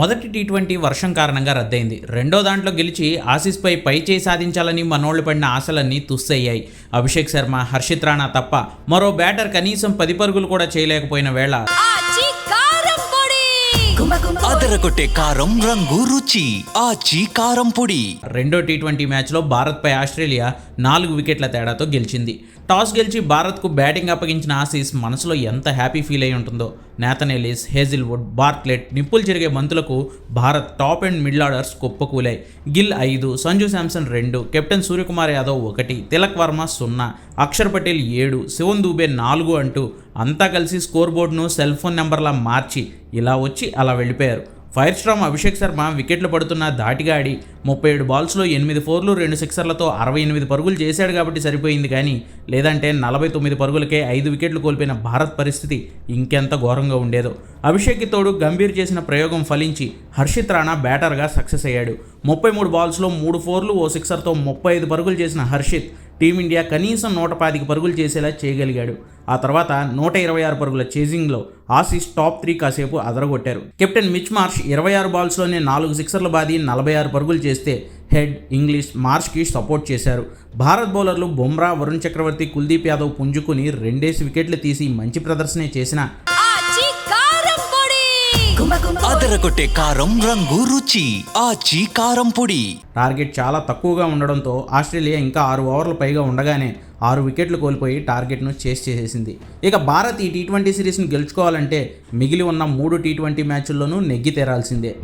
మొదటి T twenty వర్షం కారణంగా రద్దయింది. రెండో దాంట్లో గెలిచి ఆసీస్పై పై చేయి సాధించాలని మనోళ్ళు పడిన ఆశలన్నీ తుస్సయ్యాయి. అభిషేక్ శర్మ హర్షిత్ రాణా తప్ప మరో బ్యాటర్ కనీసం పది పరుగులు కూడా చేయలేకపోయిన వేళ అదరగొట్టే కారం రంగు రుచి ఆచి కారం పొడి. రెండో టీ ట్వంటీ మ్యాచ్లో భారత్పై ఆస్ట్రేలియా నాలుగు వికెట్ల తేడాతో గెలిచింది. టాస్ గెలిచి భారత్కు బ్యాటింగ్ అప్పగించిన ఆసీస్ మనసులో ఎంత హ్యాపీ ఫీల్ అయి ఉంటుందో. నేతనెలిస్ హేజిల్వుడ్ బార్క్లెట్ నిప్పులు జరిగే బంతులకు Bharat top and middle orders కుప్పకూలాయి. Gill ఐదు సంజు శాంసన్ రెండు కెప్టెన్ సూర్యకుమార్ యాదవ్ ఒకటి తిలక్ వర్మ సున్నా అక్షర్ పటేల్ ఏడు శివన్ దూబే నాలుగు అంటూ అంతా కలిసి స్కోర్ బోర్డును సెల్ ఫోన్ నెంబర్లా మార్చి ఇలా వచ్చి అలా వెళ్ళిపోయారు. ఫైర్ స్ట్రామ్ అభిషేక్ శర్మ వికెట్లు పడుతున్న దాటిగాడి ముప్పై ఏడు బాల్స్లో ఎనిమిది ఫోర్లు రెండు సిక్సర్లతో అరవై ఎనిమిది పరుగులు చేశాడు కాబట్టి సరిపోయింది కానీ లేదంటే నలభై తొమ్మిది పరుగులకే ఐదు వికెట్లు కోల్పోయిన భారత్ పరిస్థితి ఇంకెంత ఘోరంగా ఉండేదో. అభిషేక్కి తోడు గంభీర్ చేసిన ప్రయోగం ఫలించి హర్షిత్ రాణా బ్యాటర్గా సక్సెస్ అయ్యాడు. ముప్పై మూడు బాల్స్లో మూడు ఫోర్లు ఓ సిక్సర్తో ముప్పై ఐదు పరుగులు చేసిన హర్షిత్ టీమిండియా కనీసం నూట పాతిక పరుగులు చేసేలా చేయగలిగాడు. ఆ తర్వాత నూట ఇరవై ఆరు పరుగుల చేజింగ్లో ఆసీస్ టాప్ త్రీ కాసేపు అదరగొట్టారు. కెప్టెన్ మిచ్ మార్ష్ ఇరవై ఆరు బాల్స్లోనే నాలుగు సిక్సర్లు బాది నలభై ఆరు పరుగులు చేస్తే హెడ్ ఇంగ్లీష్ మార్ష్కి సపోర్ట్ చేశారు. భారత్ బౌలర్లు బుమ్రా వరుణ్ చక్రవర్తి కుల్దీప్ యాదవ్ పుంజుకుని రెండేసి వికెట్లు తీసి మంచి ప్రదర్శనే చేసిన అదరగొట్టే కారం రంగు రుచి ఆ చీ కారం పొడి. టార్గెట్ చాలా తక్కువగా ఉండడంతో ఆస్ట్రేలియా ఇంకా ఆరు ఓవర్లు పైగా ఉండగానే ఆరు వికెట్లు కోల్పోయి టార్గెట్ను చేస్ చేసేసింది. ఇక భారత్ ఈ టీ ట్వంటీ సిరీస్ను గెలుచుకోవాలంటే మిగిలి ఉన్న మూడు టీ ట్వంటీ మ్యాచ్ల్లోనూ నెగ్గి తేరాల్సిందే.